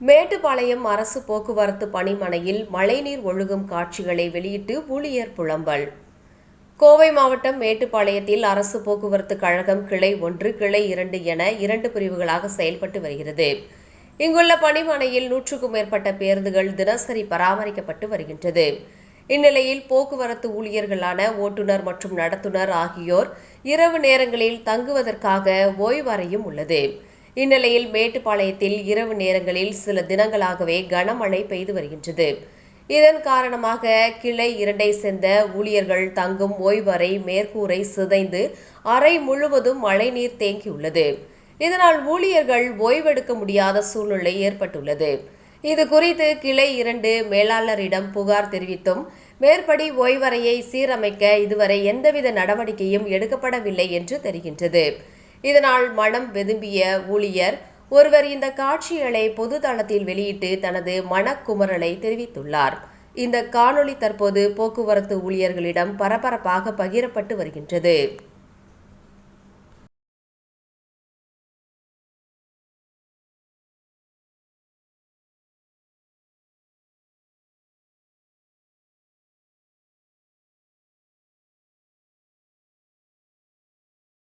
மேட்டுப்பாளையம் அரசு போக்குவரத்து பணிமனையில் மழைநீர் ஒழுகும் காட்சிகளை வெளியிட்டு ஊழியர் புலம்பல். கோவை மாவட்டம் மேட்டுப்பாளையத்தில் அரசு போக்குவரத்து கழகம் கிளை ஒன்று கிளை இரண்டு என இரண்டு பிரிவுகளாக செயல்பட்டு வருகிறது. இங்குள்ள பணிமனையில் நூற்றுக்கும் மேற்பட்ட பேருந்துகள் தினசரி பராமரிக்கப்பட்டு வருகின்றது. இந்நிலையில் போக்குவரத்து ஊழியர்களான ஓட்டுநர் மற்றும் நடத்துனர் ஆகியோர் இரவு நேரங்களில் தங்குவதற்காக ஓய்வறையும் உள்ளது. இந்நிலையில் மேட்டுப்பாளையத்தில் இரவு நேரங்களில் சில தினங்களாகவே கனமழை பெய்து வருகின்றது. இதன் காரணமாக கிளை இரண்டை சேர்ந்த ஊழியர்கள் தங்கும் ஓய்வறை மேற்கூரை சிதைந்து அறை முழுவதும் மழைநீர் தேங்கியுள்ளது. இதனால் ஊழியர்கள் ஓய்வெடுக்க முடியாத சூழ்நிலை ஏற்பட்டுள்ளது. இது குறித்து கிளை இரண்டு மேலாளரிடம் புகார் தெரிவித்தும் மேற்படி ஓய்வறையை சீரமைக்க இதுவரை எந்தவித நடவடிக்கையும் எடுக்கப்படவில்லை என்று தெரிகின்றது. இதனால் மனம் வெதும்பிய ஊழியர் ஒருவர் இந்த காட்சிகளை பொது தளத்தில் வெளியிட்டு தனது மனக்குமரலை தெரிவித்துள்ளார். இந்த காணொளி தற்போது போக்குவரத்து ஊழியர்களிடம் பரபரப்பாக பகிரப்பட்டு வருகின்றது.